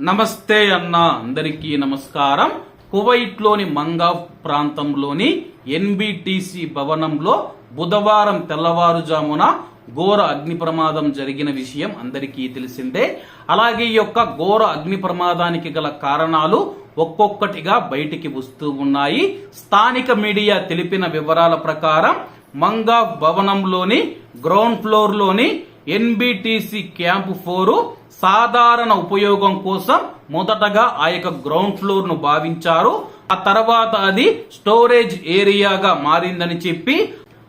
నమస్తే అన్న అందరికీ నమస్కారం. కువైట్లోని మంగాఫ్ ప్రాంతంలోని ఎన్బిటిసి భవనంలో బుధవారం తెల్లవారుజామున ఘోర అగ్ని ప్రమాదం జరిగిన విషయం అందరికీ తెలిసిందే. అలాగే ఈ యొక్క ఘోర అగ్ని ప్రమాదానికి గల కారణాలు ఒక్కొక్కటిగా బయటికి వస్తూ ఉన్నాయి. స్థానిక మీడియా తెలిపిన వివరాల ప్రకారం మంగాఫ్ భవనంలోని గ్రౌండ్ ఫ్లోర్లోని ఎన్బిటిసి క్యాంప్ ఫోరు సాధారణ ఉపయోగం కోసం మొదటగా ఆ యొక్క గ్రౌండ్ ఫ్లోర్ను భావించారు. ఆ తర్వాత అది స్టోరేజ్ ఏరియాగా మారిందని చెప్పి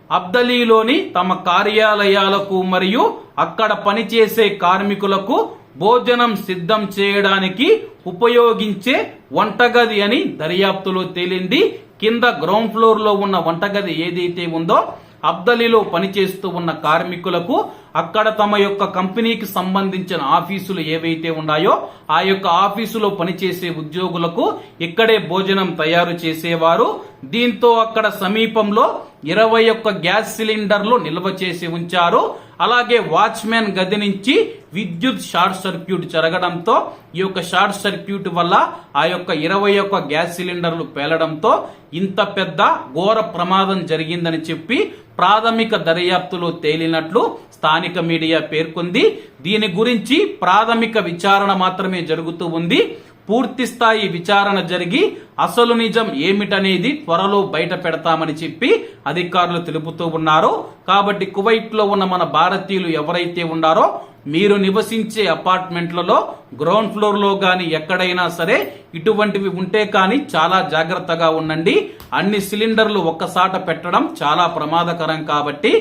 అబ్దలీలోని తమ కార్యాలయాలకు మరియు అక్కడ పనిచేసే కార్మికులకు భోజనం సిద్ధం చేయడానికి ఉపయోగించే వంటగది అని దర్యాప్తులో తేలింది. కింద గ్రౌండ్ ఫ్లోర్లో ఉన్న వంటగది ఏదైతే ఉందో అబ్దలీలో పనిచేస్తూ ఉన్న కార్మికులకు అక్కడ తమ యొక్క కంపెనీకి సంబంధించిన ఆఫీసులు ఏవైతే ఉన్నాయో ఆ యొక్క ఆఫీసులో పనిచేసే ఉద్యోగులకు ఇక్కడే భోజనం తయారు చేసేవారు. దీంతో అక్కడ సమీపంలో ఇరవై ఒక్క గ్యాస్ సిలిండర్లు నిల్వ చేసి ఉంచారు. అలాగే వాచ్మెన్ గది నుంచి విద్యుత్ షార్ట్ సర్క్యూట్ జరగడంతో ఈ యొక్క షార్ట్ సర్క్యూట్ వల్ల ఆ యొక్క ఇరవై ఒక్క గ్యాస్ సిలిండర్లు పేలడంతో ఇంత పెద్ద ఘోర ప్రమాదం జరిగిందని చెప్పి ప్రాథమిక దర్యాప్తులో తేలినట్లు స్థానిక మీడియా పేర్కొంది. దీని గురించి ప్రాథమిక విచారణ మాత్రమే జరుగుతూ ఉంది. పూర్తి స్థాయి విచారణ జరిగి అసలు నిజం ఏమిటనేది త్వరలో బయట పెడతామని చెప్పి అధికారులు తెలుపుతూ ఉన్నారు. కాబట్టి కువైట్లో ఉన్న మన భారతీయులు ఎవరైతే ఉన్నారో మీరు నివసించే అపార్ట్మెంట్లలో గ్రౌండ్ ఫ్లోర్లో గాని ఎక్కడైనా సరే ఇటువంటివి ఉంటే కానీ చాలా జాగ్రత్తగా ఉండండి. అన్ని సిలిండర్లు ఒక్కసాట పెట్టడం చాలా ప్రమాదకరం కాబట్టి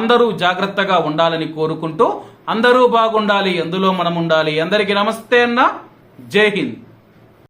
అందరూ జాగ్రత్తగా ఉండాలని కోరుకుంటూ అందరూ బాగుండాలి ఎందులో మనం ఉండాలి అందరికీ నమస్తే అన్న. జై హింద్.